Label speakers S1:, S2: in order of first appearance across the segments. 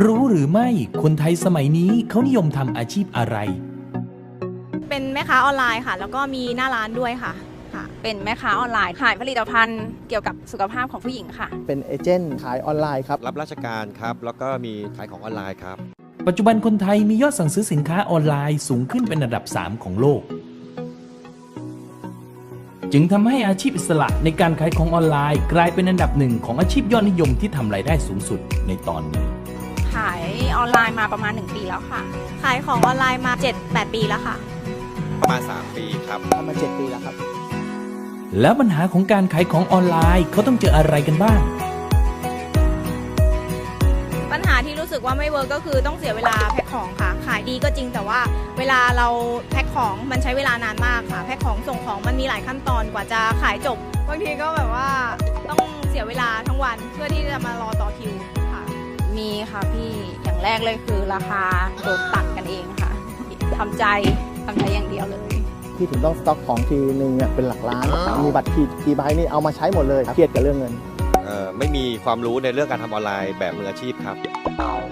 S1: รู้หรือไม่คนไทยสมัยนี้เขานิยมทำอาชีพอะไร
S2: เป็นแม่ค้าออนไลน์ค่ะ แล้วก็มีหน้าร้านด้วยค่ะค่ะ
S3: เป็นแม่ค้าออนไลน์ขายผลิตภัณฑ์เกี่ยวกับสุขภาพของผู้หญิงค่ะ
S4: เป็นเอเจนต์ขายออนไลน์ครับ
S5: รับราชการครับ แล้วก็มีขายของออนไลน์ครับ
S1: ปัจจุบันคนไทยมียอดสั่งซื้อสินค้าออนไลน์สูงขึ้นเป็นอันดับ 3 ของโลก จึงทำให้อาชีพอิสระในการขายของออนไลน์ กลายเป็นอันดับหนึ่งของอาชีพยอดนิยมที่ทำรายได้สูงสุดในตอนนี้
S3: ขายออนไลน์มาประมาณ 1 ปีแล้วค่ะ
S2: ขายของออนไลน์มา 7-8 ปีแล้วค่ะ
S5: ประมาณ 3 ปีครับ
S4: ทำมา 7 ปีแล้วครับ
S1: แล้วปัญหาของการขายของออนไลน์เขาต้องเจออะไรกันบ้าง
S2: ปัญหาที่รู้สึกว่าไม่เวิร์กก็คือต้องเสียเวลาแพ็คของค่ะ ขายดีก็จริงแต่ว่าเวลาเราแพ็คของมันใช้เวลานานมากค่ะ แพ็คของส่งของมันมีหลายขั้นตอนกว่าจะขายจบบางทีก็แบบว่าต้องเสียเวลาทั้งวันเพื่อที่จะมารอต่อคิวค่ะ
S3: มีค่ะพี่อย่างแรกเลยคือราคาโดนตัดกันเองค่ะทำใจทำใจอย่างเดียวเลย
S4: พี่ถึงต้องสต็อกของทีนึงเนี่ยเป็นหลักล้านมีบัตรกี่กี่ใบนี่เอามาใช้หมดเลยครับเครียดกับเรื่องเงิน
S5: เอ่อไม่มีความรู้ในเรื่องการทำออนไลน์แบบมืออาชีพครับ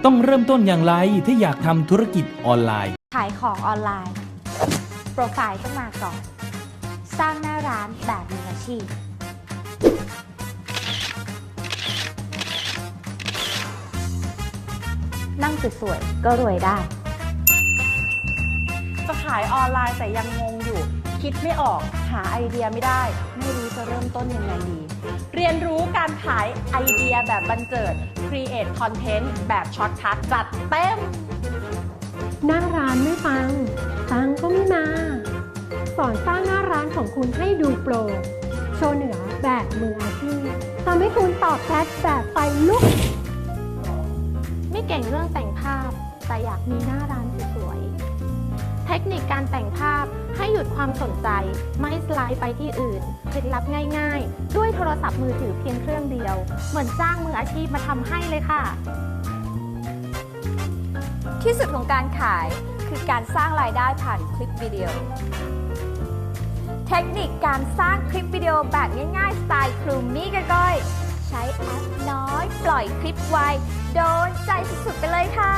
S1: ต้องเริ่มต้นอย่างไรถ้าอยากทำธุรกิจออนไลน์
S6: ขายของออนไลน์ โปรไฟล์ต้องมาก่อน สร้างหน้าร้านแบบมืออาชีพ นั่งสวยๆก็รวยได้
S7: จะขายออนไลน์แต่ยังงงอยู่ คิดไม่ออกหาไอเดียไม่ได้ ไม่รู้จะเริ่มต้นยังไงดี เรียนรู้การขายไอเดียแบบบันเจิด Create Content แบบช็อตคัทจัดเต็ม
S8: หน้าร้านไม่ฟัง ตังก็ไม่มา สอนสร้างหน้าร้านของคุณให้ดูโปร โชว์เหนือแบบมืออาชีพทำให้คุณตอบแชทแบบไฟลุก เก่งเรื่องแต่งภาพ แต่อยากมีหน้าร้านสวยๆ เทคนิคการแต่งภาพให้หยุดความสนใจ ไม่สไลด์ไปที่อื่นเคล็ดลับง่ายๆ ด้วยโทรศัพท์มือถือเพียงเครื่องเดียว เหมือนจ้างมืออาชีพมาทำให้เลยค่ะ
S6: ที่สุดของการขายคือการสร้างรายได้ผ่านคลิปวิดีโอ เทคนิคการสร้างคลิปวิดีโอแบบง่ายๆ สไตล์ครูมี่กบก้อย ใช้แอปน้อย ปล่อยคลิปไว โด สุดๆไปเลยค่ะ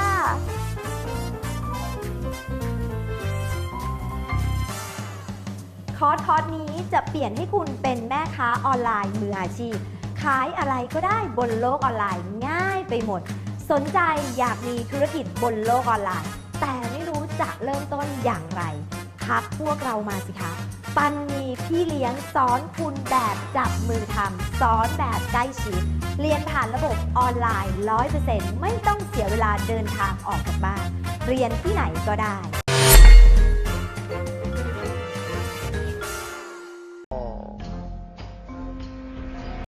S6: คอร์สคอร์สนี้จะเปลี่ยนให้คุณเป็นแม่ค้าออนไลน์มืออาชีพ ขายอะไรก็ได้บนโลกออนไลน์ง่ายไปหมด สนใจอยากมีธุรกิจบนโลกออนไลน์ แต่ไม่รู้จะเริ่มต้นอย่างไรทักพวกเรามาสิคะปันมีพี่เลี้ยงสอนคุณแบบจับมือทำสอนแบบใกล้ชิด เรียนผ่านระบบออนไลน์ 100%ไม่ต้องเสียเวลาเดินทางออกจากบ้าน เรียนที่ไหนก็ได้